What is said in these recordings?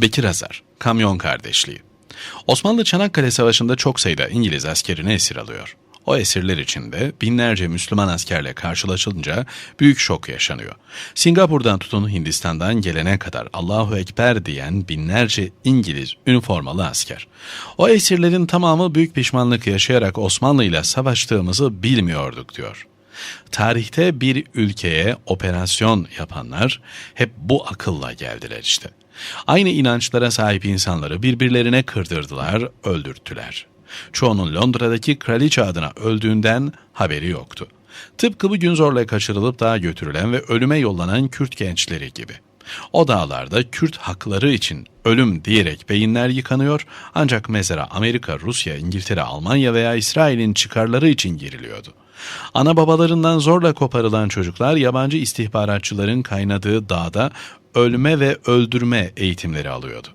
Bekir Hazar, Kamyon Kardeşliği Osmanlı Çanakkale Savaşı'nda çok sayıda İngiliz askerini esir alıyor. O esirler içinde binlerce Müslüman askerle karşılaşılınca büyük şok yaşanıyor. Singapur'dan tutun Hindistan'dan gelene kadar Allahu Ekber diyen binlerce İngiliz üniformalı asker. O esirlerin tamamı büyük pişmanlık yaşayarak Osmanlı ile savaştığımızı bilmiyorduk diyor. Tarihte bir ülkeye operasyon yapanlar hep bu akılla geldiler işte. Aynı inançlara sahip insanları birbirlerine kırdırdılar, öldürttüler. Çoğunun Londra'daki kraliçe adına öldüğünden haberi yoktu. Tıpkı bugün zorla kaçırılıp dağa götürülen ve ölüme yollanan Kürt gençleri gibi. O dağlarda Kürt hakları için ölüm diyerek beyinler yıkanıyor ancak mezara Amerika, Rusya, İngiltere, Almanya veya İsrail'in çıkarları için giriliyordu. Ana babalarından zorla koparılan çocuklar yabancı istihbaratçıların kaynadığı dağda ölme ve öldürme eğitimleri alıyordu.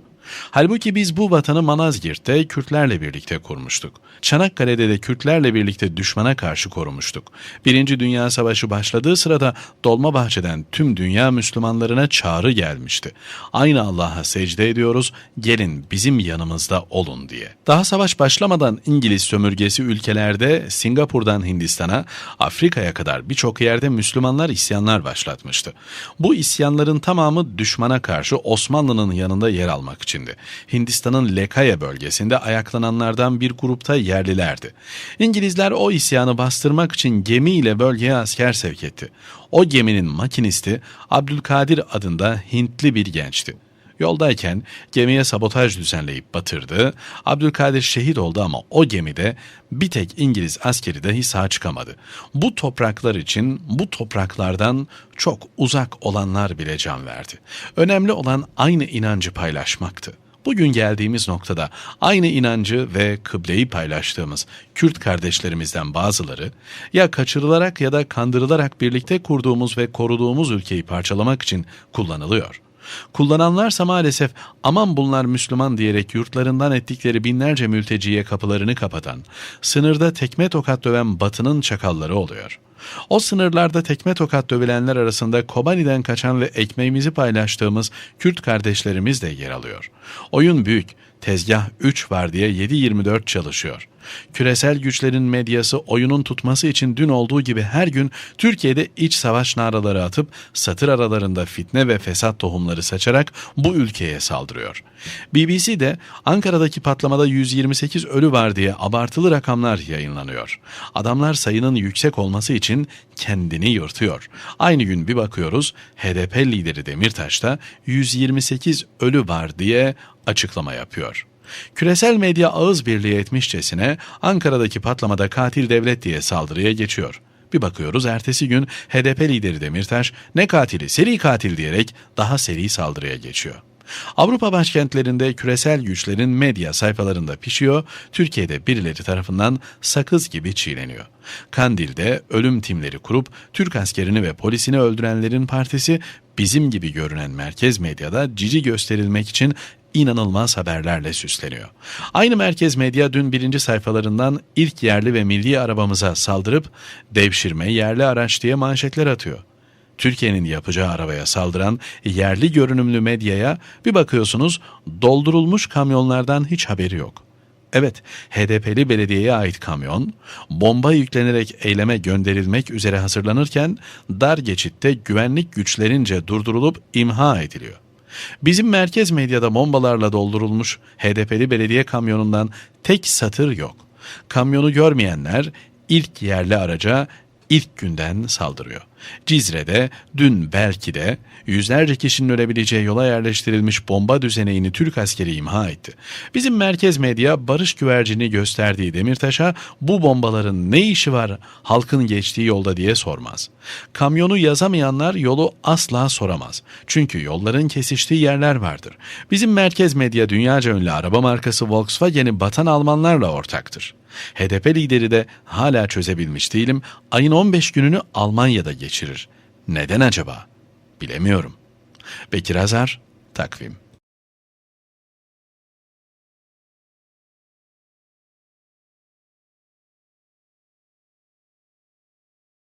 Halbuki biz bu vatanı Manazgirt'te Kürtlerle birlikte kurmuştuk. Çanakkale'de de Kürtlerle birlikte düşmana karşı korumuştuk. Birinci Dünya Savaşı başladığı sırada Dolmabahçe'den tüm dünya Müslümanlarına çağrı gelmişti. Aynı Allah'a secde ediyoruz, gelin bizim yanımızda olun diye. Daha savaş başlamadan İngiliz sömürgesi ülkelerde Singapur'dan Hindistan'a, Afrika'ya kadar birçok yerde Müslümanlar isyanlar başlatmıştı. Bu isyanların tamamı düşmana karşı Osmanlı'nın yanında yer almak içindi. Hindistan'ın Lekaya bölgesinde ayaklananlardan bir grupta yerlilerdi. İngilizler o isyanı bastırmak için gemiyle bölgeye asker sevk etti. O geminin makinisti Abdülkadir adında Hintli bir gençti. Yoldayken gemiye sabotaj düzenleyip batırdı. Abdülkadir şehit oldu ama o gemide bir tek İngiliz askeri dahi sağ çıkamadı. Bu topraklar için bu topraklardan çok uzak olanlar bile can verdi. Önemli olan aynı inancı paylaşmaktı. Bugün geldiğimiz noktada aynı inancı ve kıbleyi paylaştığımız Kürt kardeşlerimizden bazıları ya kaçırılarak ya da kandırılarak birlikte kurduğumuz ve koruduğumuz ülkeyi parçalamak için kullanılıyor. Kullananlarsa maalesef aman bunlar Müslüman diyerek yurtlarından ettikleri binlerce mülteciye kapılarını kapatan, sınırda tekme tokat döven batının çakalları oluyor. O sınırlarda tekme tokat dövülenler arasında Kobani'den kaçan ve ekmeğimizi paylaştığımız Kürt kardeşlerimiz de yer alıyor. Oyun büyük, tezgah 3 var diye 7-24 çalışıyor. Küresel güçlerin medyası oyunun tutması için dün olduğu gibi her gün Türkiye'de iç savaş naraları atıp satır aralarında fitne ve fesat tohumları saçarak bu ülkeye saldırıyor. BBC de Ankara'daki patlamada 128 ölü var diye abartılı rakamlar yayınlanıyor. Adamlar sayının yüksek olması için kendini yırtıyor. Aynı gün bir bakıyoruz HDP lideri Demirtaş da 128 ölü var diye açıklama yapıyor. Küresel medya ağız birliği etmişçesine Ankara'daki patlamada katil devlet diye saldırıya geçiyor. Bir bakıyoruz ertesi gün HDP lideri Demirtaş ne katili seri katil diyerek daha seri saldırıya geçiyor. Avrupa başkentlerinde küresel güçlerin medya sayfalarında pişiyor, Türkiye'de birileri tarafından sakız gibi çiğneniyor. Kandil'de ölüm timleri kurup Türk askerini ve polisini öldürenlerin partisi bizim gibi görünen merkez medyada cici gösterilmek için inanılmaz haberlerle süsleniyor. Aynı merkez medya dün birinci sayfalarından ilk yerli ve milli arabamıza saldırıp devşirme yerli araç diye manşetler atıyor. Türkiye'nin yapacağı arabaya saldıran yerli görünümlü medyaya bir bakıyorsunuz doldurulmuş kamyonlardan hiç haberi yok. Evet, HDP'li belediyeye ait kamyon, bomba yüklenerek eyleme gönderilmek üzere hazırlanırken dar geçitte güvenlik güçlerince durdurulup imha ediliyor. Bizim merkez medyada bombalarla doldurulmuş HDP'li belediye kamyonundan tek satır yok. Kamyonu görmeyenler ilk yerli araca ilk günden saldırıyor. Cizre'de dün belki de yüzlerce kişinin ölebileceği yola yerleştirilmiş bomba düzeneğini Türk askeri imha etti. Bizim merkez medya barış güvercini gösterdiği Demirtaş'a bu bombaların ne işi var halkın geçtiği yolda diye sormaz. Kamyonu yazamayanlar yolu asla soramaz. Çünkü yolların kesiştiği yerler vardır. Bizim merkez medya dünyaca ünlü araba markası Volkswagen'i batan Almanlarla ortaktır. HDP lideri de hala çözebilmiş değilim. Ayın 15 gününü Almanya'da geçirir. Neden acaba? Bilemiyorum. Bekir Azar, Takvim